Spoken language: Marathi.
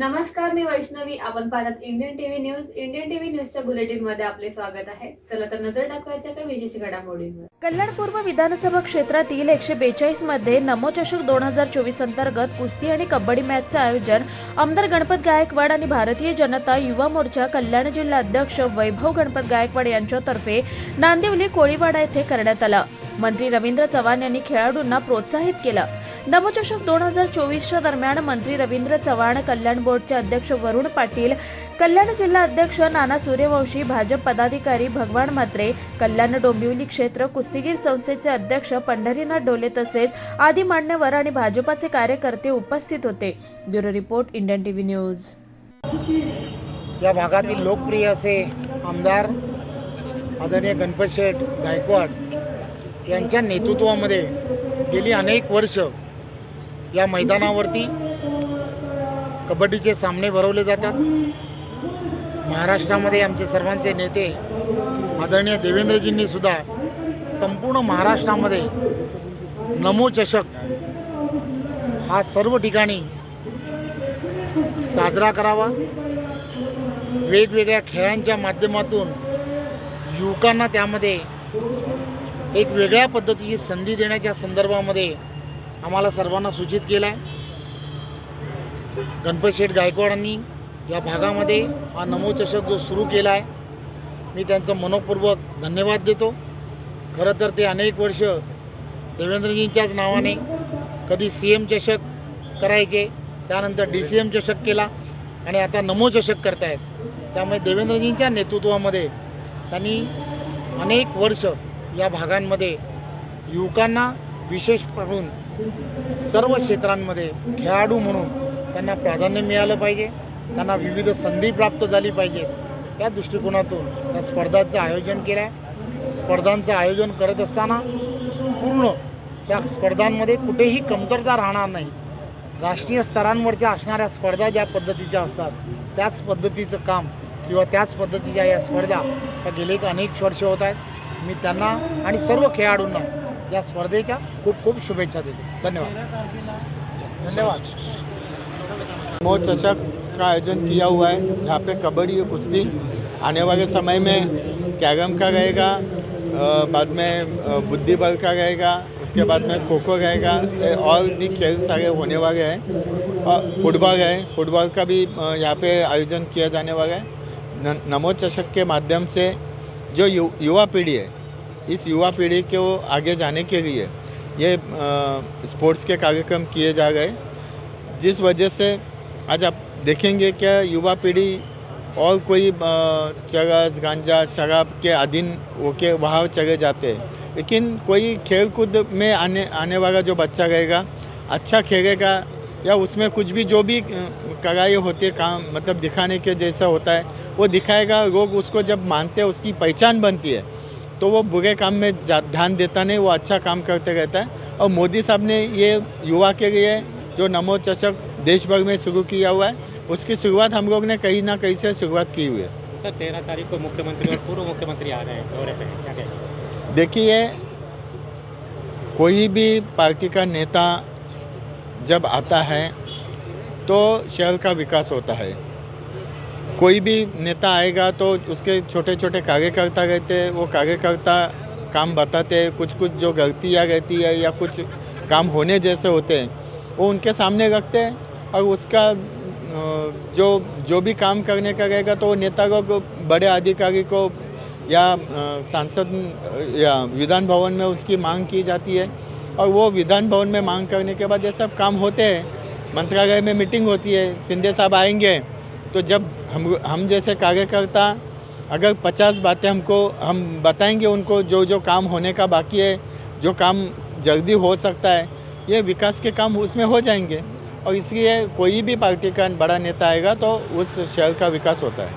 नमस्कार मी वैष्णवी. आपण पाहतात Indian TV news Indian TV न्यूजच्या बुलेटिनमध्ये आपले स्वागत आहे. चला तर नजर टाकवायच्या काही विशेष घडामोडींवर. कल्याण पूर्व विधानसभा क्षेत्रातील एकशे बेचाळीसमध्ये नमोचषक दोन हजार चोवीस अंतर्गत कुस्ती आणि कबड्डी मॅचचं आयोजन आमदार गणपत गायकवाड आणि भारतीय जनता युवा मोर्चा कल्याण जिल्हा अध्यक्ष वैभव गणपत गायकवाड यांच्यातर्फे नांदिवली कोळीवाडा येथे करण्यात आलं. मंत्री रवींद्र चव्हाण यांनी खेळाडूंना प्रोत्साहित केलं. दमचषक दोन हजार चोवीसच्या दरम्यान मंत्री रवींद्र चव्हाण कल्याण बोर्डचे अध्यक्ष वरुण पाटील कल्याण जिल्हा अध्यक्ष नाना सूर्यवंशी भाजप पदाधिकारी भगवान म्हात्रे कल्याण डोंबिवली क्षेत्र कुस्तीगीर संस्थेचे अध्यक्ष पंढरीनाथ डोले तसेच आदी मान्यवर आणि भाजपाचे कार्यकर्ते उपस्थित होते. Bureau report Indian TV news. या भागातील लोकप्रिय असे आमदार आदरणीय गणपत शेठ गायकवाड यांच्या नेतृत्वामध्ये गेली अनेक वर्ष या मैदानावरती कबड्डीचे सामने भरवले जातात. महाराष्ट्रामध्ये आमचे सर्वांचे नेते आदरणीय देवेंद्रजींनी सुद्धा संपूर्ण महाराष्ट्रामध्ये नमोचषक हा सर्व ठिकाणी साजरा करावा. वेगवेगळ्या खेळांच्या माध्यमातून युवकांना त्यामध्ये एक वेगळ्या पद्धतीची संधी देण्याच्या संदर्भामध्ये आम्हाला सर्वांना सूचित केला. आहे गणपत शेठ गायकवाडांनी या भागामध्ये हा नमोचषक जो सुरू केला आहे मी त्यांचं मनपूर्वक धन्यवाद देतो. खरं तर ते अनेक वर्ष देवेंद्रजींच्याच नावाने कधी सी एम चषक करायचे त्यानंतर डी सी एम चषक केला आणि आता नमोचषक करतायत. त्यामुळे देवेंद्रजींच्या नेतृत्वामध्ये त्यांनी अनेक वर्ष या भागांमध्ये युवकांना विशेष करून सर्व क्षेत्रांमध्ये खेळाडू म्हणून त्यांना प्राधान्य मिळालं पाहिजे. त्यांना विविध संधी प्राप्त झाली पाहिजेत या दृष्टिकोनातून या स्पर्धांचं आयोजन केलं. आहे स्पर्धांचं आयोजन करत असताना पूर्ण त्या स्पर्धांमध्ये कुठेही कमतरता राहणार नाही. राष्ट्रीय स्तरांवरच्या असणाऱ्या स्पर्धा ज्या पद्धतीच्या असतात त्याच पद्धतीचं काम किंवा त्याच पद्धतीच्या या स्पर्धा त्या गेले अनेक वर्ष होत आहेत. मी त्यांना आणि सर्व खेळाडूंना या स्पर्धेच्या खूप खूप शुभेच्छा देतो. धन्यवाद. धन्यवाद. मो चषक का आयोजन किया हुआ है? यहाँ पे कबड्डी और कुश्ती आने वाले समय में कैरम का रहेगा बाद में बुद्धि बल का रहेगा उसके बाद में खो खो रहेगा और भी खेल सारे होने वाले हैं। और फुटबॉल है फुटबॉल का भी यहाँ पे आयोजन किया जाने वाला है। नमो चषक के माध्यम से जो यु, युवा पीढ़ी है इस युवा पीढ़ी को आगे जाने के लिए ये स्पोर्ट्स के कार्यक्रम किए जा हैं। जिस वजह से आज आप देखेंगे क्या युवा पीढ़ी और कोई चरस, गांजा, शराब के अधीन होके वहाँ चले जाते हैं। लेकिन कोई खेल कूद में आने आने वाला जो बच्चा रहेगा अच्छा खेलेगा या उसमें कुछ भी, जो भी कराए होते काम मतलब दिखाने के जैसा होता है, वो दिखाएगा। लोग उसको जब मानते हैं, उसकी पहचान बनती है। तो वो बुरे काम में ध्यान देता नहीं वो अच्छा काम करते रहता है। और मोदी साहब ने ये युवा के लिए जो नमो चषक देश भर में शुरू किया हुआ है उसकी शुरुआत हम लोग ने कहीं ना कहीं से शुरुआत की हुई है। सर तेरह तारीख को मुख्यमंत्री और पूर्व मुख्यमंत्री आ रहे हैं दौरे पे क्या कहेंगे देखिए कोई भी पार्टी का नेता जब आता है तो शहर का विकास होता है। कोई भी नेता आएगा तो उसके छोटे छोटे कार्यकर्ता रहते हैं, वो कार्यकर्ता काम बताते हैं कुछ कुछ जो गलतियाँ रहती है या कुछ काम होने जैसे होते हैं, वो उनके सामने रखते हैं और उसका जो जो भी काम करने का रहेगा तो वो नेता को बड़े अधिकारी को या सांसद, या विधान भवन में उसकी मांग की जाती है और वो विधान भवन में मांग करने के बाद ये सब काम होते हैं। मंत्रालय में मीटिंग होती है सिंधे साहब आएँगे तो जब हम हम जैसे कार्यकर्ता, अगर पचास बातें हमको, हम बताएँगे उनको जो जो काम होने का बाकी है, जो काम जल्दी हो सकता है, ये विकास के काम उसमें हो जाएँगे। और इसलिए कोई भी पार्टी का बड़ा नेता आएगा तो उस शहर का विकास होता है।